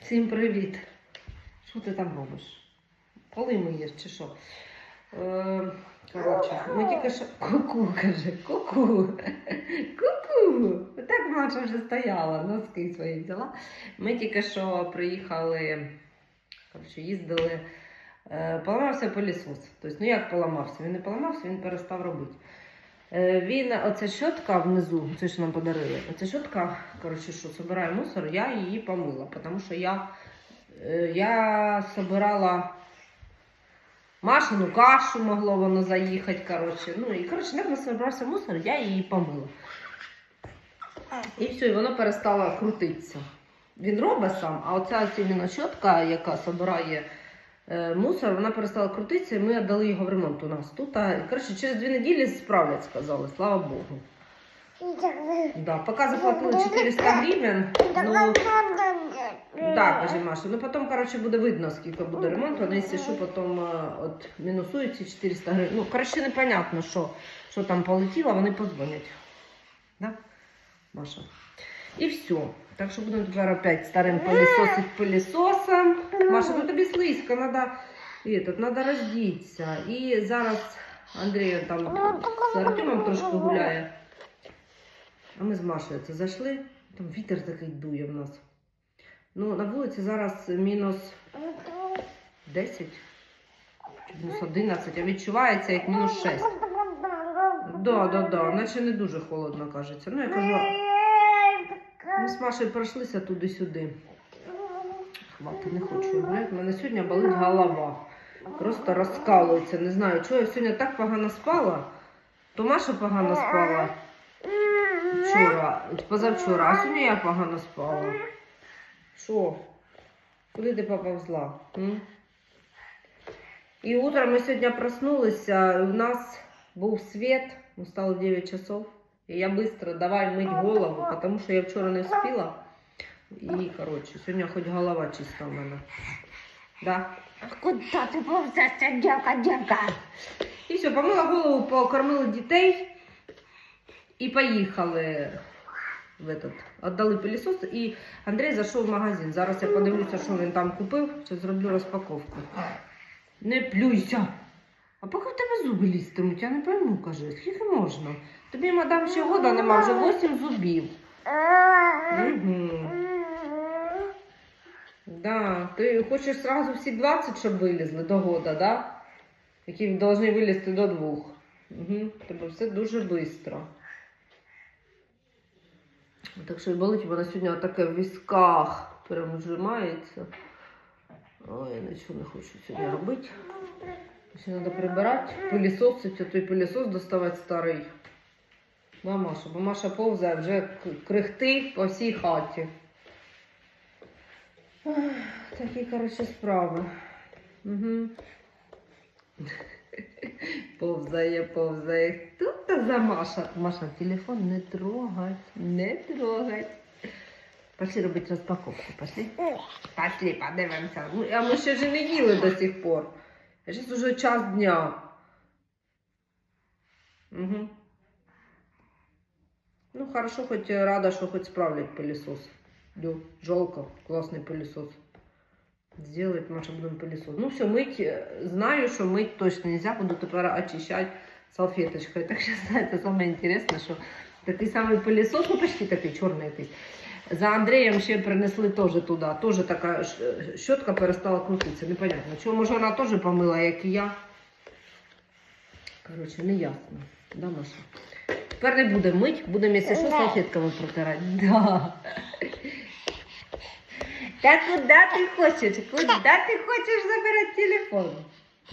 Всім привіт. Що ти там робиш? Поли миєш чи що? Е, коротше, ми тільки що. Ку-ку, каже, ку-ку. Ку-ку. Так Маша вже стояла, носки свої взяла. Ми тільки що приїхали, коротше, їздили. Е, поламався пилісос. Тобто, ну як поламався? Він не поламався, він перестав робити. Е, Він, оця щотка внизу, це що нам подарили. Оця щотка, коротше, що собирає мусор, я її помила, тому що я, е, я собирала Машину кашу, могло воно заїхати. Коротше. Ну і коротше, як собирався мусор, я її помила. І все, і воно перестало крутитися. Він робить сам, а оця щотка, яка собирає мусор, вона перестала крутитися, і ми віддали його в ремонт у нас тут. А, коротше, через дві неділі справлять, сказали, слава Богу. Да, поки заплатили 400 гривень, ну, да, каже Маша, ну потім, коротше, буде видно, скільки буде ремонт, а якщо що, потім е, от, мінусують ці 400 гривень. Ну, коротше, непонятно, що, що там полетіло, вони подзвонять. Да? Маша? І все. Так що будемо тепер опять старим пилісосом. Маша, ну тобі слизько, надо, этот, надо роздітися. І зараз Андрій там з Артемом трошки гуляє. А ми з Машею це зайшли. Там вітер такий дує в нас. Ну, на вулиці зараз мінус 10 мінус 11, а відчувається як мінус 6. Да, да, да, наче не дуже холодно кажеться. Ну, я кажу, ми з Машею пройшлися туди-сюди. Хвати, не хочу. У мене сьогодні болить голова. Просто розкалується. Не знаю, чого я сьогодні так погано спала. То Маша погано спала вчора, позавчора, а сьогодні я погано спала. Що? Куди ти поповзла? М? І утром ми сьогодні проснулися, у нас був світ, стало 9 часов. І я швидко давай мить голову, тому що я вчора не встигла. І, коротше, сьогодні хоч голова чиста в мене. Да? Куда ти повзешся, дівка, дівка? І все, помила голову, покормили дітей і поїхали в этот. Отдали пилісос і Андрій зайшов в магазин. Зараз я подивлюся, що він там купив, чи зроблю розпаковку. Не плюйся. А поки в тебе зуби лізтимуть, я не пойму, каже, скільки можна? Тобі, мадам, ще года нема, вже 8 зубів. Угу. Да, ти хочеш сразу всі 20, щоб вилізли до года, да? Які повинні вилізти до двох. Угу. Тебе все дуже швидко. Так що і болить вона сьогодні таке в візках прям зжимається. Ой, я нічого не хочу сьогодні робити. Ще треба прибирати, пилісосити, той пилісос доставати старий. Да, Маша, бо Маша повзає вже крихти по всій хаті. Такі, коротше, справи. Угу. Повзає, повзає. Тут та за Маша. Маша, телефон не трогать, не трогать. Пошли робити розпаковку, пошли. Пошли, подивимося. Ну, А ми ще ж не їли до сих пор. Зараз уже час дня. Угу. Ну, хорошо, хоть рада, что хоть справлять пылесос. Дю, жалко, классный пылесос. Сделать Маша будем пылесос. Ну все, мыть, э, знаю, что мыть точно нельзя, буду теперь очищать салфеточкой. Так что, знаете, самое интересное, что такий самий пылесос, ну почти такий чорний якийсь. За Андреєм ще принесли теж туди. Теж така ш- щотка перестала крутитися. Непонятно. Чого, може вона теж помила, як і я. Коротше, не ясно. Да, Маша? Тепер не будемо мить, будемо, якщо що, салфетками протирати. Да. Та куди ти хочеш? Куди ти хочеш забирати телефон?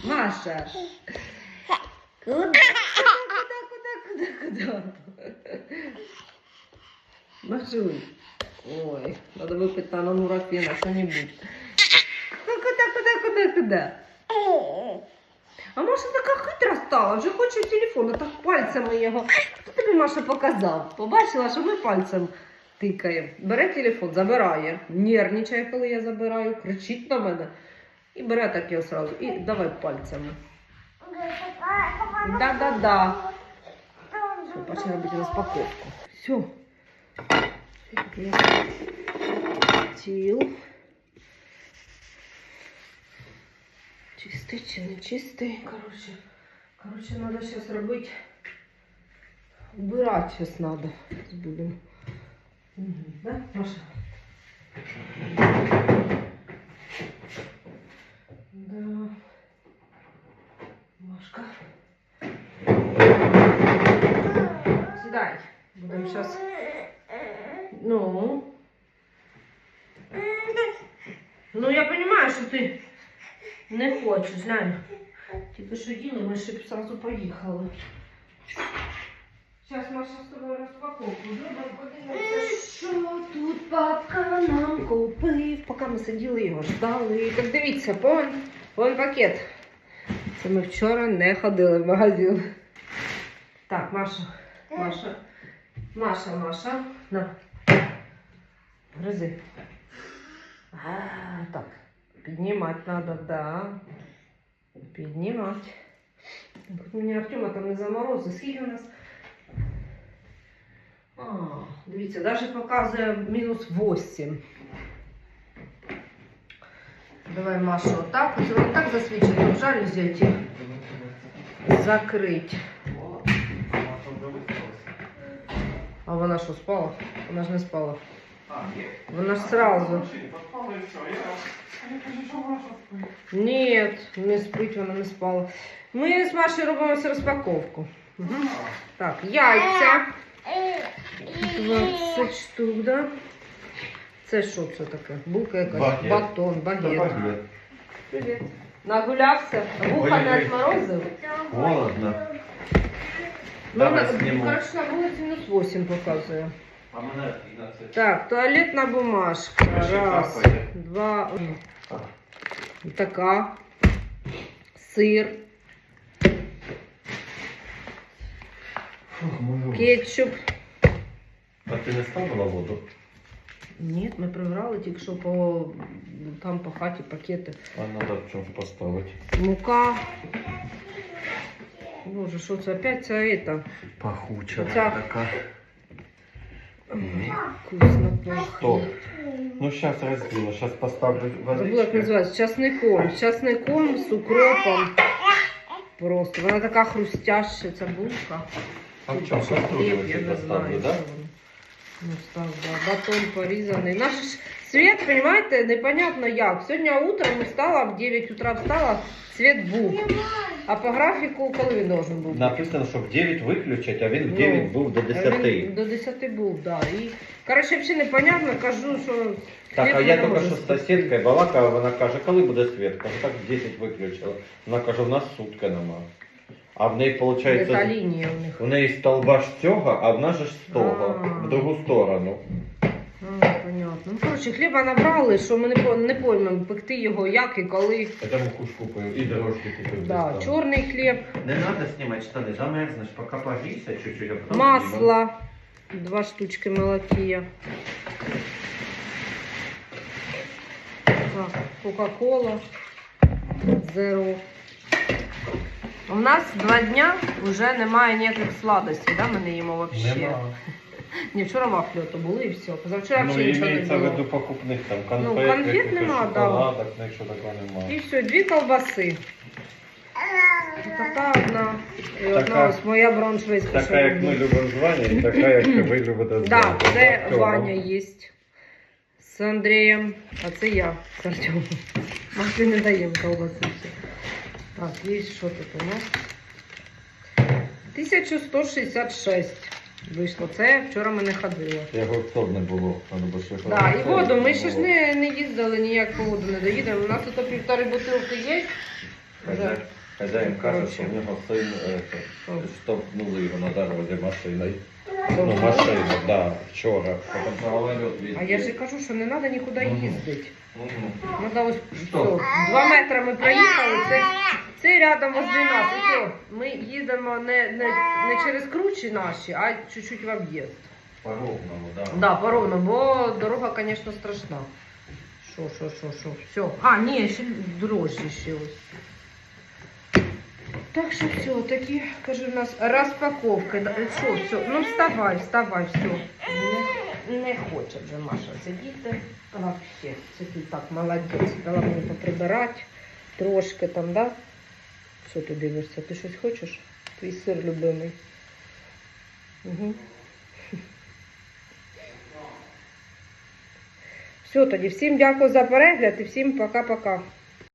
Маша. Куди? Куди, куди, куди, куди? Машуль. Ой, надо выпить на нурофена что-нибудь. Ну куда, куда, куда, куда? А Маша така хитра стала, вже хоче телефон, а так пальцями його. Хто тобі Маша показав? Побачила, що ми пальцем тикаємо. Бере телефон, забирає, нервничає, коли я забираю, кричить на мене. І бере так його сразу. І давай пальцями. Да-да-да. Все, почали робити розпаковку. Все. стіл. Чистий чи не чистий, короче. Короче, надо сейчас робити. Убирать сейчас надо. Будем. Мгм, Да, Маша? Да. Машка. Сідай. Будемо зараз. Ну. Ну, я понимаю, що ти не хочеш, глянь. Тільки що їли, ми ще б сразу поїхали. Зараз Маша з тобою розпаковку що тут папка нам купив. Поки ми сиділи його ждали. Так дивіться, вон, вон пакет. Це ми вчора не ходили в магазин. Так, Маша, Маша, Маша, Маша, на. Гризи. А, так, піднімати треба, да. Піднімати. Мені Артема там не заморозив. Скільки у нас? А, дивіться, навіть показує мінус 8. Давай, Маша, отак. Це воно так засвічено, в жалюзі ті закрить. А вона що, спала? Вона ж не спала. Вона ж сразу. Ні, не спить, вона не спала. Ми з Машею робимо цю розпаковку. Угу. Так, яйця. 20 штук, да? Це що це таке? Булка якась? Багет. Батон, багет. Привіт. Нагулявся? Вуха не Ой-ой. отморозив? Холодно. Ну, Давай на, зніму. коротше, на вулиці мінус 8 показує. А мене на це. Так, туалетна бумажка. Ще Раз, капає. два. Така. Сир, кетчуп. А ти не ставила воду? Ні, ми прибрали тільки що по там по хаті пакети. А треба в чому поставити. Мука. Боже, що це опять ця ета? Пахуча Оця. така. Вкусно пахне. Ну зараз розділу, зараз поставлю Забула, як називається. З часником. З часником, з укропом. Просто. Вона така хрустяща, ця булка. А в чому Хліб, каструлю я не знаю. воно. Ну, став, да. Батон порізаний. Наш світ, понимаете, непонятно як. Сьогодні утром встала, в 9 утра встала, світ був. А по графіку, коли він должен був? Написано, що в 9 виключать, а він в Ну, 9 був до А Він До 10 був, да. І, коротше, взагалі непонятно, кажу, що Так, а я тільки що з сусідкою балакала, вона каже, коли буде світ? Кажу, так в 10 виключила. Вона каже, в нас сутки нема. А в неї, Яка виходить, лінія у них? у неї столба ж цього, а в нас же ж з того, А. в другу сторону. А, понятно. Ну, коротше, хліба набрали, що ми не, по- не поймемо пекти його як і коли. Я муку ж купив і дорожки купив. Да, десь там. чорний хліб, Не треба знімати штани, замерзнеш, поки погрійся чуть-чуть, а масло, два штучки молокія. Так, Кока-кола, зеро. У нас два дня вже немає ніяких сладостей, да? ми не їмо взагалі. Нема. Ні, вчора вафлі то були і все. Позавчора Ну, взагалі нічого не імеється в було. виду покупних там конфет, Ну, конфет якихось нема, да. шоколадок, нічого такого І немає. все, дві колбаси. Така одна. І одна Така- ось моя броншвейська. Така, як ми любимо звання, і така, як ви любите Да, звання. це Актера. Ваня є. З Андрієм, а це я з Артемом. Ми не даємо колбаси. ще. Так, є що тут у нас? 1166 вийшло. Це вчора ми не ходили. Його в не було. Надо було ще Да, і воду. Ми ще ж не, не їздили ніяк по воду не доїдемо. У нас тут півтори бутилки є. Хазяїн- Хазяїн каже, що в нього син е, штовхнули його на дорозі машиною. Ну, Добре. машину, да, вчора. А я ж і кажу, що не треба нікуди їздити. Треба ось Що? все. Два метри ми проїхали. Це, це рядом возле нас. Все. Ми їдемо не, не, не через кручі наші, а чуть-чуть в об'їзд. По ровному, так. да. Да, поровно, бо дорога, звісно, страшна. Що, що, що, що, все. А, ні, ще дрожжі ще ось. Так що все, такі, кажу, у нас розпаковка. Що, все, ну вставай, вставай, все. не хоче вже Маша сидіти. Вообще, це ти так молодець. Дала мені поприбирати трошки там, да? Що ти дивишся? Ти щось хочеш? Твій сир любимий. Угу. Все, тоді всім дякую за перегляд і всім пока-пока.